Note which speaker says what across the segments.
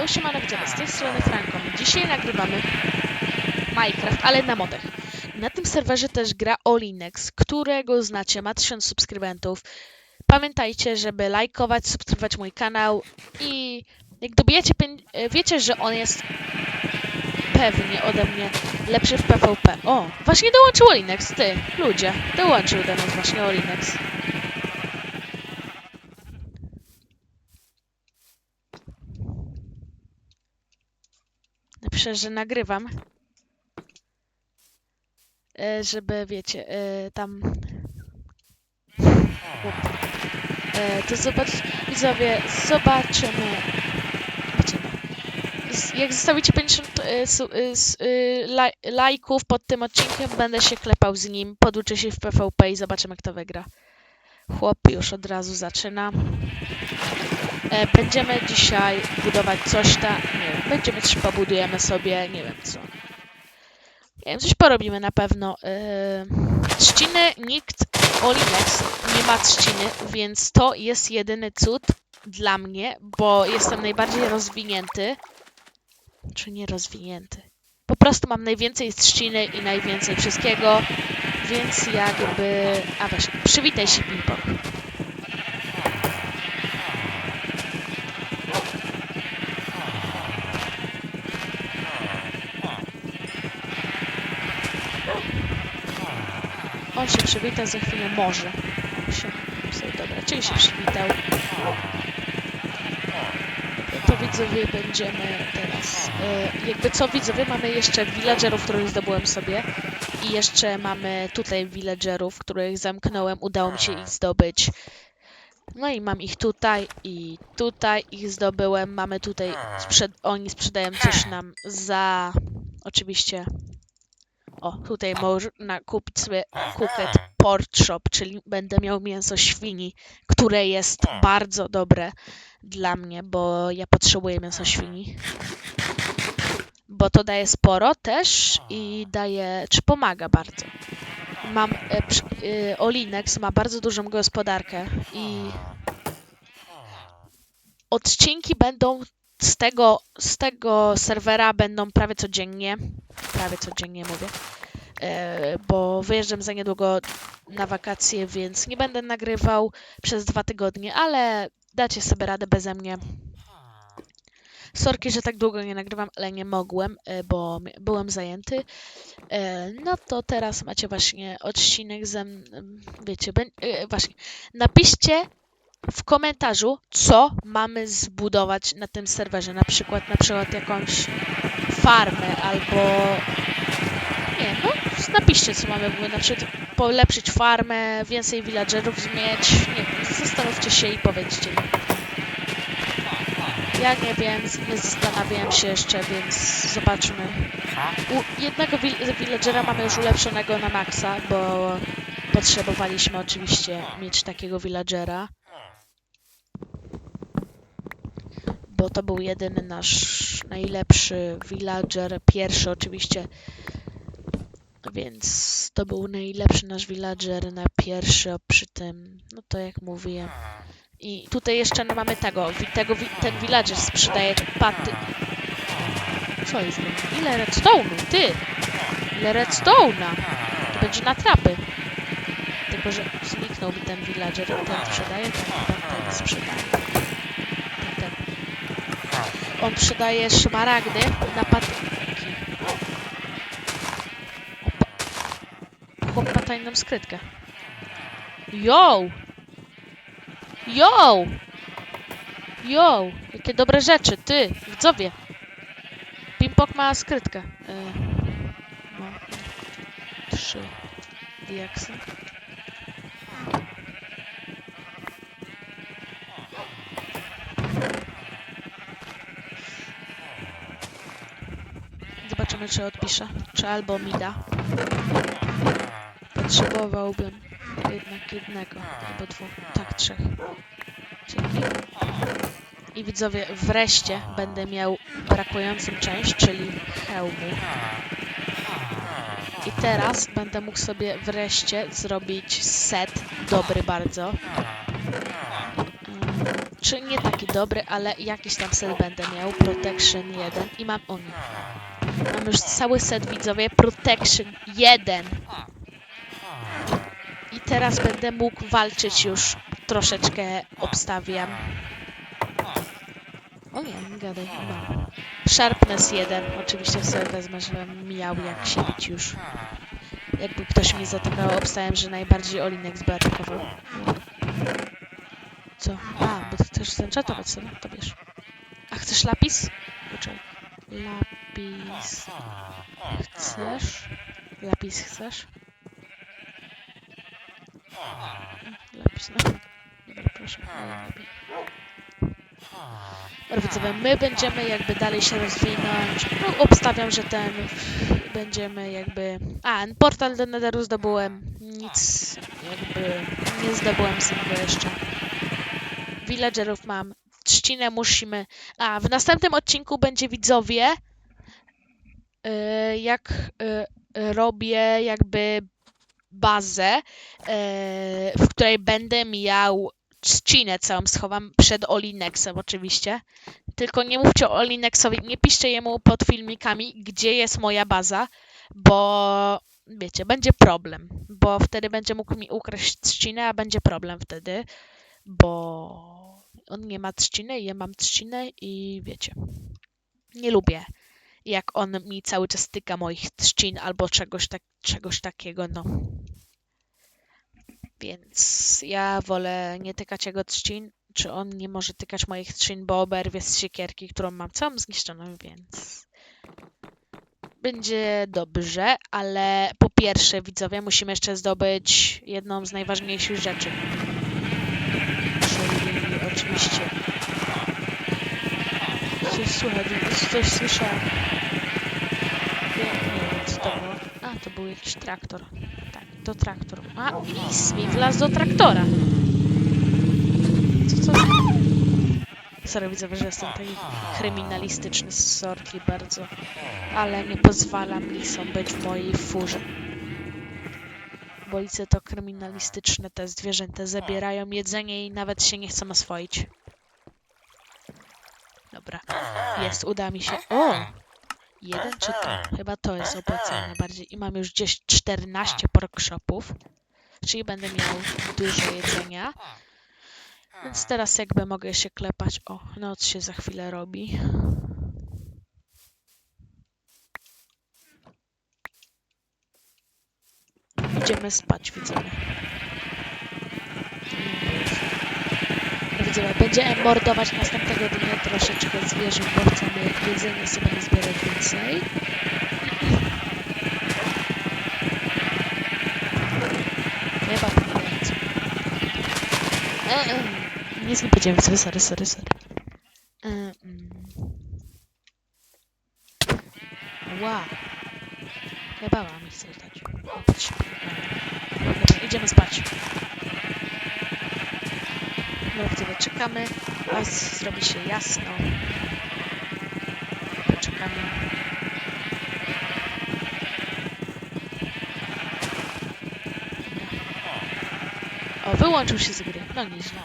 Speaker 1: Yo, siemano, widzowie, z tej strony Franko. Dzisiaj nagrywamy Minecraft, ale na modach. Na tym serwerze też gra Olinex, którego znacie, ma 1000 subskrybentów. Pamiętajcie, żeby lajkować, subskrybować mój kanał i jak dobijecie, e, wiecie, że on jest pewnie ode mnie lepszy w PvP. O, właśnie dołączył Olinex, ty, ludzie, dołączył do nas właśnie Olinex. Napiszę, że nagrywam. E, żeby, wiecie, e, tam... E, to zobacz, widzowie, zobaczymy. Jak zostawicie 50 e, su, e, s- e, laj, lajków pod tym odcinkiem, będę się klepał z nim, poduczę się w PvP i zobaczymy, kto wygra. Chłop już od razu zaczyna. Będziemy dzisiaj budować coś tam, nie będziemy coś pobudujemy sobie, nie wiem co. Nie wiem, coś porobimy na pewno. E, trzciny nikt, Olinex nie ma trzciny, więc to jest jedyny cud dla mnie, bo jestem najbardziej rozwinięty. Czy nie rozwinięty? Po prostu mam najwięcej trzciny i najwięcej wszystkiego, więc jakby... A właśnie, przywitaj się, Pimpok. On się przywita, za chwilę może. Się, sobie, dobra, czyli się przywitał. To widzowie będziemy teraz. E, jakby co widzowie, mamy jeszcze villagerów, których zdobyłem sobie. I jeszcze mamy tutaj villagerów, których zamknąłem, udało mi się ich zdobyć. No i mam ich tutaj i tutaj ich zdobyłem. Mamy tutaj, sprzed oni sprzedają coś nam za oczywiście o, tutaj można kupić sobie Cooked Pork Shop, czyli będę miał mięso świni, które jest bardzo dobre dla mnie, bo ja potrzebuję mięso świni. Bo to daje sporo też i daje, czy pomaga bardzo. Mam, e, przy, e, Olinex ma bardzo dużą gospodarkę i odcinki będą z tego, z tego serwera będą prawie codziennie. Prawie codziennie mówię. E, bo wyjeżdżam za niedługo na wakacje, więc nie będę nagrywał przez dwa tygodnie, ale dacie sobie radę beze mnie. Sorki, że tak długo nie nagrywam, ale nie mogłem, e, bo byłem zajęty. E, No to teraz macie właśnie odcinek ze mną, wiecie, właśnie, napiszcie w komentarzu, co mamy zbudować na tym serwerze, na przykład, na przykład jakąś farmę albo nie, no napiszcie co mamy na przykład polepszyć farmę, więcej villagerów mieć, nie zastanówcie się i powiedzcie. Ja nie wiem, nie zastanawiałem się jeszcze, więc zobaczmy. U jednego vil- villagera mamy już ulepszonego na maksa, bo potrzebowaliśmy oczywiście mieć takiego villagera. Bo to był jedyny nasz najlepszy villager, pierwszy oczywiście więc to był najlepszy nasz villager na pierwszy przy tym, no to jak mówiłem. I tutaj jeszcze mamy tego, tego ten villager sprzedaje paty. Co jest? Ile redstone'u? Ty! Ile redstone'a? To będzie na trapy. Tylko, że zniknął mi ten villager. Ten sprzedaje, ten, ten sprzedaje. On sprzedaje szmaragdy na patyki. Chłop ma tajną skrytkę. Yo! Yo! Yo! Jakie dobre rzeczy, ty, widzowie. Pimpok ma skrytkę. Yy, ma trzy diaksy. Zobaczymy, czy odpisze. Czy albo mi da. Potrzebowałbym jednak jednego albo dwóch, tak trzech. Dzięki. I widzowie, wreszcie będę miał brakującą część, czyli hełmu. I teraz będę mógł sobie wreszcie zrobić set dobry bardzo. Ym, Znaczy nie taki dobry, ale jakiś tam set będę miał. Protection 1 i mam... O nie. Mam już cały set widzowie. Protection 1. I teraz będę mógł walczyć już. Troszeczkę obstawiam. O nie, nie gadaj. No. Sharpness 1. Oczywiście sobie wezmę, żebym miał jak się bić już. Jakby ktoś mnie zatykał, obstałem, że najbardziej Olinex by atakował. Co? A, bo ty chcesz zenchatować sobie, to wiesz. A chcesz lapis? Poczekaj. Lapis. Chcesz? Lapis chcesz? Lapis, no. Dobra, proszę. Dobra, widzowie, my będziemy jakby dalej się rozwinąć. No, obstawiam, że ten będziemy jakby... A, portal do Netheru zdobyłem. Nic jakby nie zdobyłem z niego jeszcze. Villagerów mam. Trzcinę musimy... A, w następnym odcinku będzie widzowie jak yy, robię jakby bazę, yy, w której będę miał trzcinę całą schowam przed Olinexem oczywiście. Tylko nie mówcie o Olinexowi, nie piszcie jemu pod filmikami, gdzie jest moja baza, bo wiecie, będzie problem, bo wtedy będzie mógł mi ukraść trzcinę, a będzie problem wtedy, bo on nie ma trzciny, ja mam trzcinę i wiecie, nie lubię jak on mi cały czas tyka moich trzcin albo czegoś, tak, czegoś takiego, no. Więc ja wolę nie tykać jego trzcin, czy on nie może tykać moich trzcin, bo oberwie z siekierki, którą mam całą zniszczoną, więc będzie dobrze, ale po pierwsze, widzowie, musimy jeszcze zdobyć jedną z najważniejszych rzeczy. Czyli oczywiście... Słychać, coś słyszałem. Nie, nie wiem, co to było. A, to był jakiś traktor. Tak, to traktor. A, lis mi wlazł do traktora. Co, co? Sorry, widzę, że jestem taki kryminalistyczny z sorki bardzo. Ale nie pozwalam lisom być w mojej furze. Bo lisy to kryminalistyczne te zwierzęta. Zabierają jedzenie i nawet się nie chcą oswoić. Dobra. Jest, uda mi się. O! Jeden czy to? Chyba to jest opłacalne bardziej. I mam już gdzieś 14 workshopów. Czyli będę miał dużo jedzenia. Więc teraz jakby mogę się klepać. O, noc się za chwilę robi. Idziemy spać, widzowie. Widzowie, będziemy mordować następnego dnia troszeczkę zwierząt, bo chcemy jedzenie sobie zbierać więcej. Chyba pieniędzy. E, e, Nic nie powiedziałem, sorry, sorry, sorry, sorry. E. Chyba mam ich coś dać. O, patrz. Dobra, idziemy spać. Dobra, czekamy, aż zrobi się jasno. Poczekamy. O, wyłączył się z gry. No nieźle.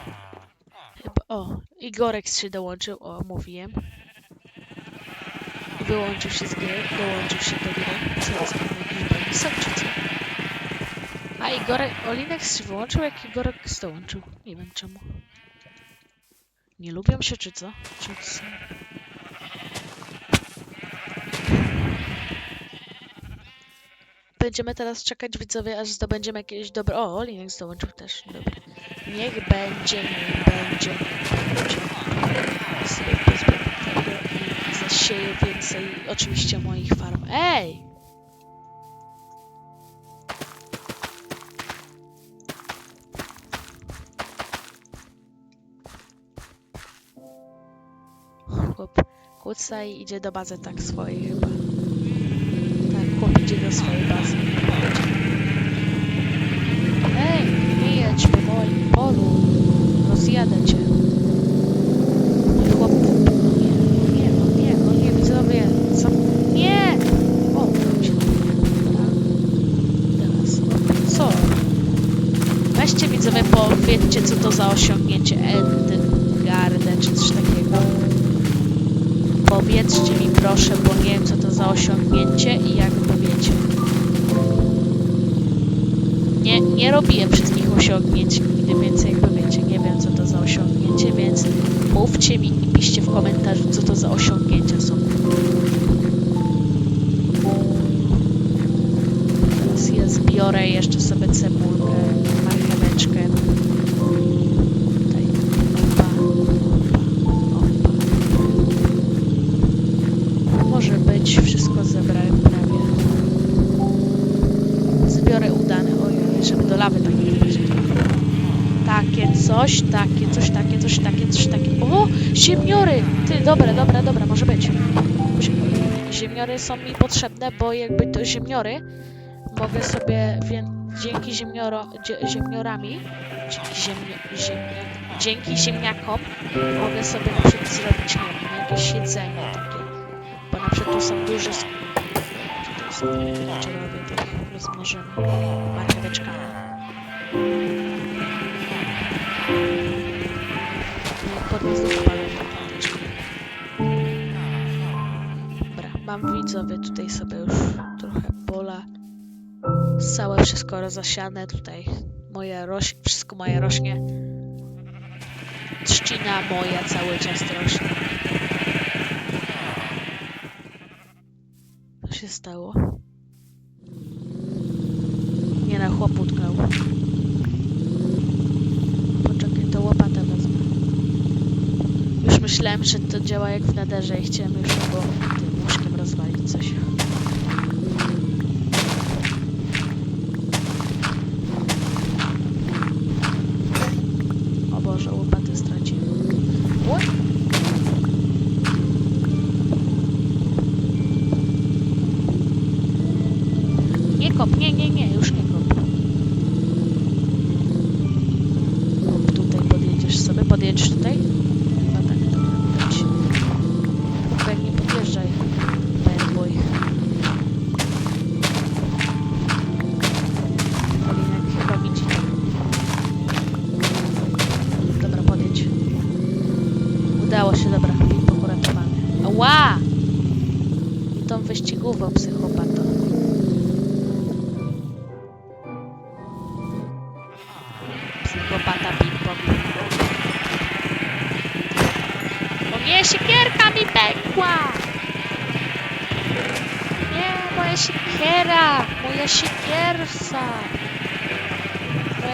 Speaker 1: Chyba, o, Igorek się dołączył, o, mówiłem. Wyłączył się z gry, dołączył się do gry. Co jest jakiś bonusek, czy co? A Igorek, Olinex się wyłączył, jak Igorek dołączył. Nie wiem czemu. Nie lubią się, czy co? Czy co? Będziemy teraz czekać, widzowie, aż zdobędziemy jakieś dobre... O, Linux dołączył też. Dobra. Niech będzie, niech będzie, niech będzie. Sobie i zasieję więcej, oczywiście, moich farm. Ej! I idzie do bazy tak swojej chyba. Tak, chłop idzie do swojej bazy. Ej, jedź powoli, polu. Rozjadę cię. Nie, nie robiłem wszystkich osiągnięć nigdy, więc jakby wiecie, nie wiem co to za osiągnięcie, więc mówcie mi i piszcie w komentarzu, co to za osiągnięcia są. Teraz ja zbiorę jeszcze sobie cebulkę, marcheweczkę. Coś, takie coś, takie coś, takie coś, takie. O, ziemniory! Ty, dobre, dobra, dobra, może być. Zie- Ziemniory są mi potrzebne, bo jakby to ziemniory mogę sobie wię- dzięki ziemnioro, ziemniorami, dzięki, ziemni, ziemniak, dzięki ziemniakom mogę sobie na przykład zrobić, nie wiem, jakieś jedzenie takie. Bo na przykład tu są duże sk- Co to jest? Czerwowe, tak rozmnożymy marcheweczkami. Podnieś do Dobra, mam widzowie tutaj sobie już trochę pola. Całe wszystko rozasiane tutaj. Moje roś... Wszystko moje rośnie. Trzcina moja cały czas rośnie. Co się stało? Nie na chłop utknął. Poczekaj, to łopatę wezmę. Już myślałem, że to działa jak w nederze i chciałem już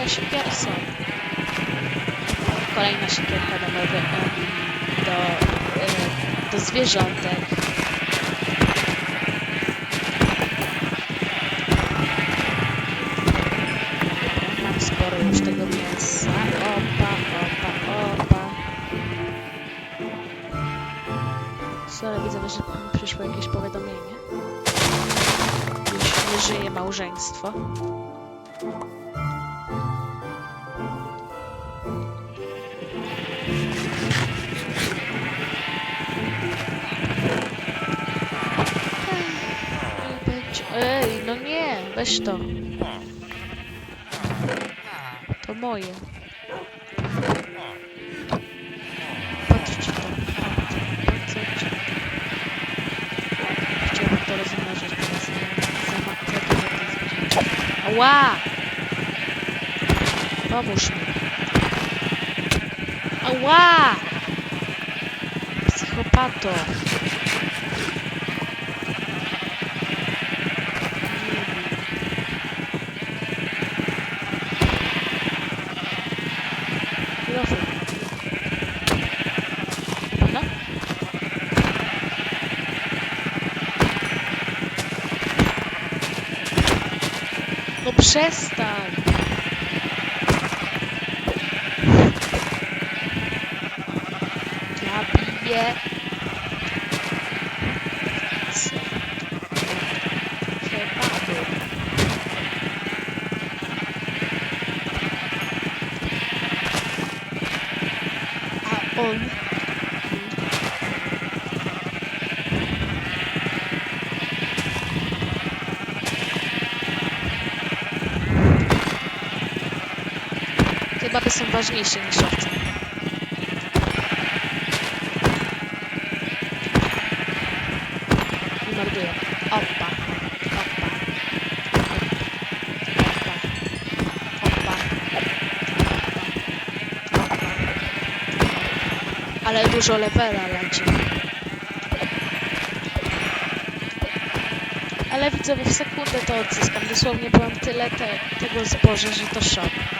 Speaker 1: Siekiersa. Kolejna siekierka do, nowy, do, e, do zwierzątek. Mam sporo już tego mięsa. Opa, opa, opa. Sorry, widzę, że przyszło jakieś powiadomienie. Już nie żyje małżeństwo. Ej, no nie, weź to. To moje. Patrzcie to. Patrzcie. Chciałbym to rozmnożyć teraz. Za ma- za dużo tych zwierząt. Ała! Pomóż mi. Ała! Psychopato. No przestań! są ważniejsze niż owce. I. Opa. Opa. Opa. Ale dużo levela leci. Ale widzowie, w sekundę to odzyskam. Dosłownie byłam tyle te, tego zboże, że to szok.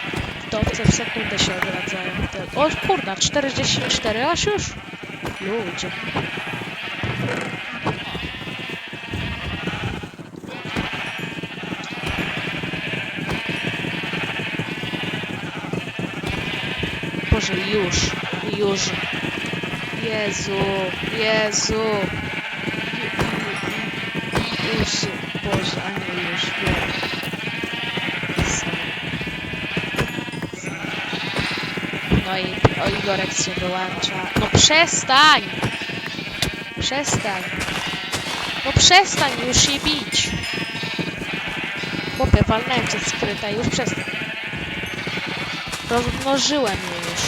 Speaker 1: To owce w sekundę się odradzają. O kurna, 44 aż już? Ludzie. Boże, już, już. Jezu, Jezu. Już, Boże, a nie już, wiem. O Igorek się wyłącza. No przestań! Przestań! No przestań już się bić! Chłopie, walnąłem cię skryta, już przestań. Rozmnożyłem je już.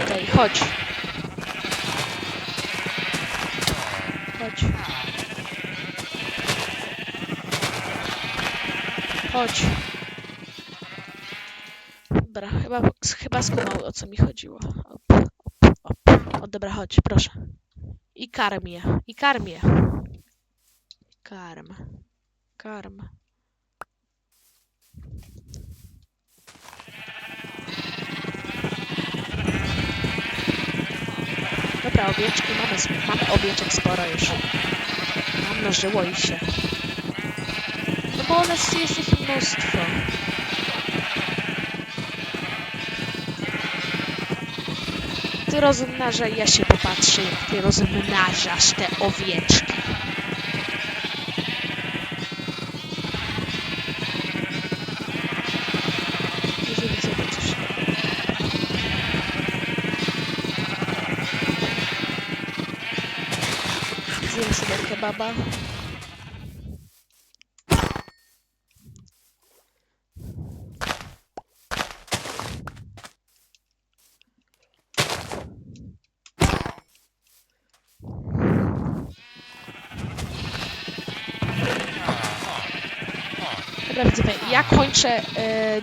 Speaker 1: Tutaj, chodź. Chodź. Chodź. Chyba skumał o co mi chodziło. Op, op, op. O, dobra, chodź, proszę. I karm je. I karm je. Karm. Karm. Dobra, owieczki mamy, mamy owieczek sporo już. Namnożyło ich się. No bo one jest ich mnóstwo. Ty rozmnażaj, ja się popatrzę, jak ty rozmnażasz te owieczki. Jeżeli coś Zjem sobie kebaba. Dobra, widzowie, ja kończę e,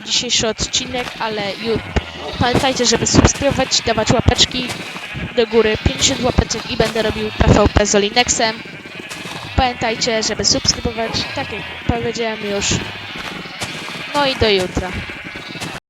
Speaker 1: dzisiejszy odcinek, ale ju, pamiętajcie, żeby subskrybować, dawać łapeczki do góry, 50 łapeczek i będę robił PvP z Olinexem. Pamiętajcie, żeby subskrybować, tak jak powiedziałem już. No i do jutra.